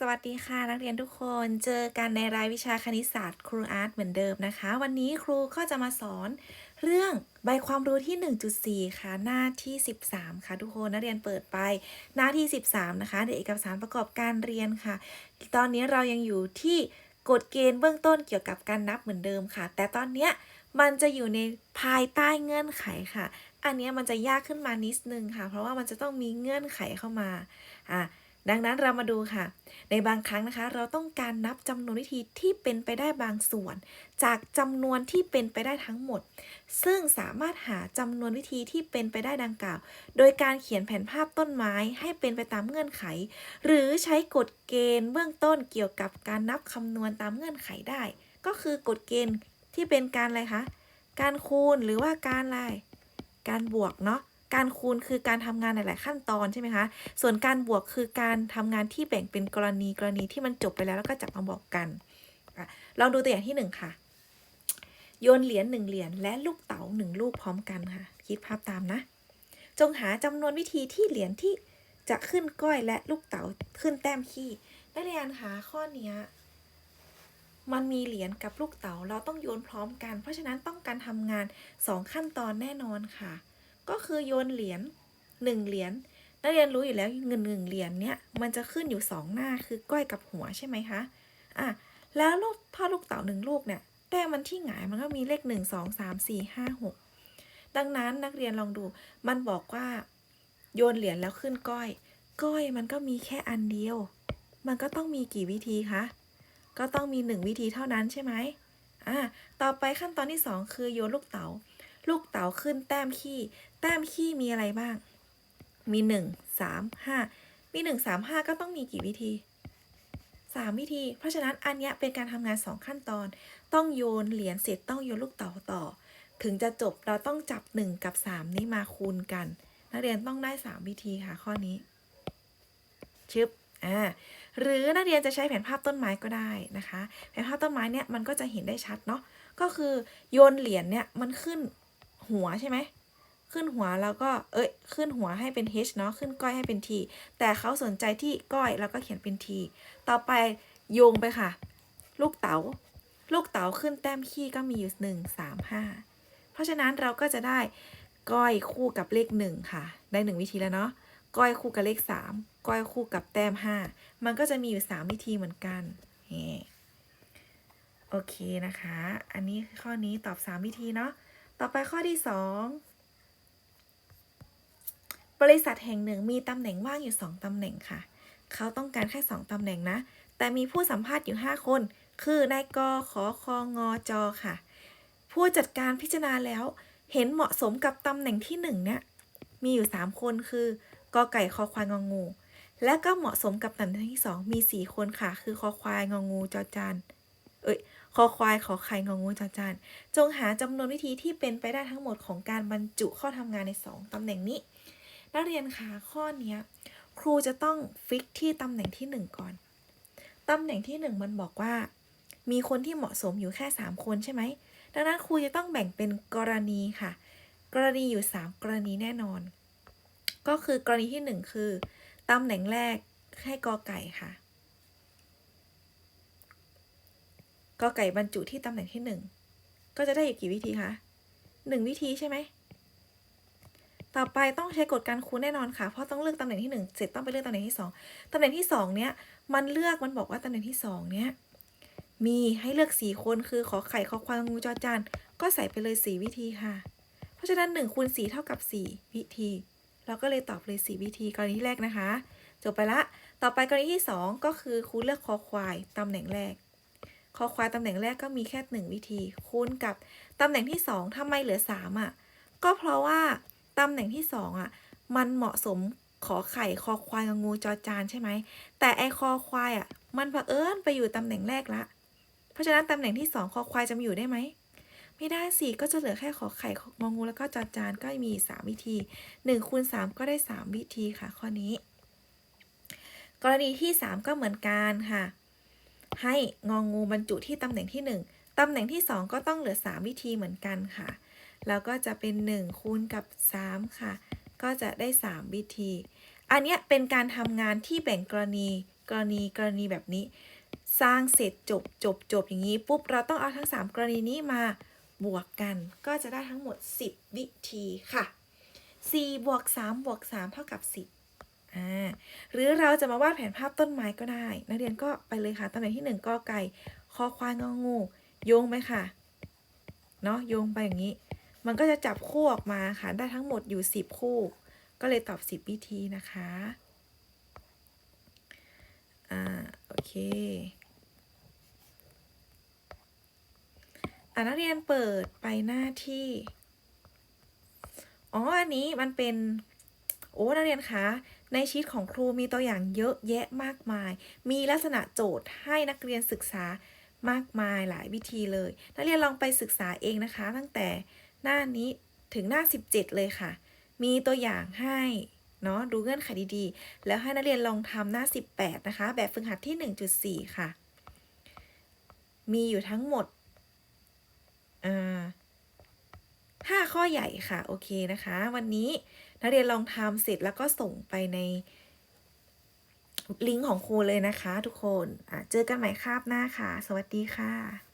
สวัสดีค่ะนักเรียนทุกคนเจอกันในรายวิชาคณิตศาสตร์ครูอาร์ตเหมือนเดิมนะคะ วันนี้ครูก็จะมาสอนเรื่องใบความรู้ที่ 1.4 ค่ะ หน้าที่ 13 ค่ะทุกคนนักเรียนเปิดไปหน้าที่ 13 นะคะเด็กเอกสารประกอบการเรียนค่ะ ตอนนี้เรายังอยู่ที่กฎเกณฑ์เบื้องต้นเกี่ยวกับการนับเหมือนเดิมค่ะ แต่ตอนเนี้ยมันจะอยู่ในภายใต้เงื่อนไขค่ะ อันนี้มันจะยากขึ้นมานิดนึงค่ะ เพราะว่ามันจะต้องมีเงื่อนไขเข้ามาอะ ดังนั้นเรามาดูค่ะ ในบางครั้งนะคะ เราต้องการนับจำนวนวิธีที่เป็นไปได้บางส่วน จากจำนวนที่เป็นไปได้ทั้งหมด ซึ่งสามารถหาจำนวนวิธีที่เป็นไปได้ดังกล่าว โดยการเขียนแผนภาพต้นไม้ให้เป็นไปตามเงื่อนไข หรือใช้กฎเกณฑ์เบื้องต้นเกี่ยวกับการนับคำนวณตามเงื่อนไขได้ ก็คือกฎเกณฑ์ที่เป็นการอะไรคะการคูณหรือว่าการอะไรการบวกเนาะ การคูณคือการทำงานหลาย ๆ ขั้นตอนใช่ไหมคะ ส่วนการบวกคือการทำงานที่แบ่งเป็นกรณีกรณีที่มันจบไปแล้วแล้วก็จับมาบอกกันอะลองดูตัวอย่างที่หนึ่งค่ะ โยนเหรียญหนึ่งเหรียญและลูกเต๋าหนึ่งลูกพร้อมกันค่ะ คิดภาพตามนะ จงหาจำนวนวิธีที่เหรียญที่จะขึ้นก้อยและลูกเต๋าขึ้นแต้มขี้นักเรียนคะข้อนี้มันมีเหรียญกับลูกเต๋าเราต้องโยนพร้อมกัน เพราะฉะนั้นต้องการทำงานสองขั้นตอนแน่นอนค่ะ ก็คือโยนเหรียญหนึ่งเหรียญนักเรียนรู้อยู่แล้วเงินหนึ่งเหรียญเนี่ยมันจะขึ้นอยู่สองหน้าคือก้อยกับหัวใช่ไหมคะอะแล้วลูกถ้าลูกเต๋าหนึ่งลูกเนี่ยแต้มมันที่หงายมันก็มีเลขหนึ่งสองสามสี่ห้าหกดังนั้นนักเรียนลองดูมันบอกว่าโยนเหรียญแล้วขึ้นก้อย ก้อยมันก็มีแค่อันเดียว มันก็ต้องมีกี่วิธีคะก็ต้องมีหนึ่งวิธีเท่านั้นใช่ไหมอะต่อไปขั้นตอนที่สองคือโยนลูกเต๋า ลูกเต๋าขึ้นแต้มขี้ แต้มขี้มีอะไรบ้าง มีหนึ่งสามห้ามีหนึ่งสามห้าก็ต้องมีกี่วิธีสามวิธี เพราะฉะนั้นอันนี้เป็นการทำงานสองขั้นตอน ต้องโยนเหรียญเสร็จต้องโยนลูกเต๋าต่อ ถึงจะจบเราต้องจับหนึ่งกับสามนี้มาคูณกัน นักเรียนต้องได้สามวิธีค่ะข้อนี้ ชึบอ่าหรือนักเรียนจะใช้แผนภาพต้นไม้ก็ได้นะคะ แผนภาพต้นไม้เนี่ยมันก็จะเห็นได้ชัดเนาะก็คือโยนเหรียญเนี่ยมันขึ้น หัวใช่ไหมขึ้นหัวแล้วก็เอ้ยขึ้นหัวให้เป็น h เนาะขึ้นก้อยให้เป็น t แต่เขาสนใจที่ก้อยแล้วก็เขียนเป็น t ต่อไปโยงไปค่ะ ลูกเต๋าลูกเต๋าขึ้นแต้มขี้ก็มีอยู่หนึ่งสามห้าเพราะฉะนั้นเราก็จะได้ก้อยคู่กับเลขหนึ่งค่ะ ได้หนึ่งวิธีแล้วเนาะก้อยคู่กับเลขสามก้อยคู่กับแต้มห้ามันก็จะมีอยู่สามวิธีเหมือนกันโอเคนะคะ อันนี้ข้อนี้ตอบสามวิธีเนาะ ต่อไปข้อที่สองบริษัทแห่งหนึ่งมีตำแหน่งว่างอยู่สองตำแหน่งค่ะ เขาต้องการแค่สองตำแหน่งนะ แต่มีผู้สัมภาษณ์อยู่ห้าคน คือนายกขอคองอจอค่ะ ผู้จัดการพิจารณาแล้วเห็นเหมาะสมกับตำแหน่งที่หนึ่งเนี่ยมีอยู่สามคนคือกอไก่คอควายงองู และก็เหมาะสมกับตำแหน่งที่สองมีสี่คนค่ะ คือคอควายงองูจอจานเอ้ย คอควายขอไข่งองูจอจานจงหาจำนวนวิธีที่เป็นไปได้ทั้งหมดของการบรรจุข้าทำงานในสองตำแหน่งนี้ นักเรียนคะข้อเนี้ครูจะต้องฟิกที่ตำแหน่งที่หนึ่งก่อน ตำแหน่งที่หนึ่งมันบอกว่า มีคนที่เหมาะสมอยู่แค่สามคนใช่ไหม ดังนั้นครูจะต้องแบ่งเป็นกรณีค่ะ กรณีอยู่สามกรณีแน่นอน ก็คือกรณีที่หนึ่งคือตำแหน่งแรกให้กอไก่ค่ะ กอไก่บรรจุที่ตำแหน่งที่หนึ่งก็จะได้อยู่กี่วิธีคะหนึ่งวิธีใช่ไหม ต่อไปต้องใช้กฎการคูณแน่นอนค่ะ เพราะต้องเลือกตำแหน่งที่หนึ่งเสร็จต้องไปเลือกตำแหน่งที่สองตำแหน่งที่สองเนี้ยมันเลือกมันบอกว่าตำแหน่งที่สองเนี้ยมีให้เลือกสี่คนคือขอไข่ขอควายงูจอจานก็ใส่ไปเลยสี่วิธีค่ะ เพราะฉะนั้นหนึ่งคูณสี่เท่ากับสี่วิธี เราก็เลยตอบเลยสี่วิธีกรณีแรกนะคะ จบไปละ ต่อไปกรณีที่สองก็คือครูเลือกคอควายตำแหน่งแรก คอควายตำแหน่งแรกก็มีแค่หนึ่งวิธี คูณกับตำแหน่งที่สองทำไมเหลือสามอะก็เพราะว่าตำแหน่งที่สองอะมันเหมาะสมขอไข่คอควายกับงูจอจานใช่ไหมแต่ไอคอควายอะมันเผอิญไปอยู่ตำแหน่งแรกละ เพราะฉะนั้นตำแหน่งที่สองคอควายจะมาอยู่ได้ไหมไม่ได้สิก็จะเหลือแค่ขอไข่งองูแล้วก็จอจานก็มีสามวิธีหนึ่งคูณสามก็ได้สามวิธีค่ะ ข้อนี้ กรณีที่สามก็เหมือนกันค่ะ ให้งองงูบรรจุที่ตำแหน่งที่หนึ่งตำแหน่งที่สองก็ต้องเหลือสามวิธีเหมือนกันค่ะ แล้วก็จะเป็นหนึ่งคูณกับสามค่ะ ก็จะได้สามวิธี อันนี้เป็นการทำงานที่แบ่งกรณี กรณีกรณีแบบนี้ สร้างเสร็จจบจบจบอย่างนี้ปุ๊บเราต้องเอาทั้ง 3 กรณีนี้มาบวกกัน ก็จะได้ทั้งหมด 10 วิธีค่ะ 4 บวก 3 บวก 3 เท่ากับ 10 อ่าหรือเราจะมาวาดแผนภาพต้นไม้ก็ได้ นักเรียนก็ไปเลยค่ะตำแหน่งที่1กอไก่คอควายงองูโยงไปค่ะเนาะโยงไปอย่างนี้ มันก็จะจับคู่ออกมาค่ะ ได้ทั้งหมดอยู่ 10 คู่ ก็เลยตอบ 10 วิธีนะคะอ่าโอเคอ่านักเรียนเปิดไปหน้าที่อ๋ออันนี้มันเป็นโอ้นักเรียนคะ ในชีตของครูมีตัวอย่างเยอะแยะมากมาย มีลักษณะโจทย์ให้นักเรียนศึกษามากมายหลายวิธีเลย นักเรียนลองไปศึกษาเองนะคะ ตั้งแต่หน้านี้ถึงหน้า 17 เลยค่ะ มีตัวอย่างให้เนาะดูเงื่อนไขดีๆ แล้วให้นักเรียนลองทำหน้า 18 นะคะ แบบฝึกหัดที่ 1.4 ค่ะ มีอยู่ทั้งหมดอ่า ห้าข้อใหญ่ค่ะ โอเคนะคะ วันนี้นักเรียนลองทำเสร็จแล้วก็ส่งไปในลิงก์ของครูเลยนะคะทุกคนอะเจอกันใหม่คาบหน้าค่ะ สวัสดีค่ะ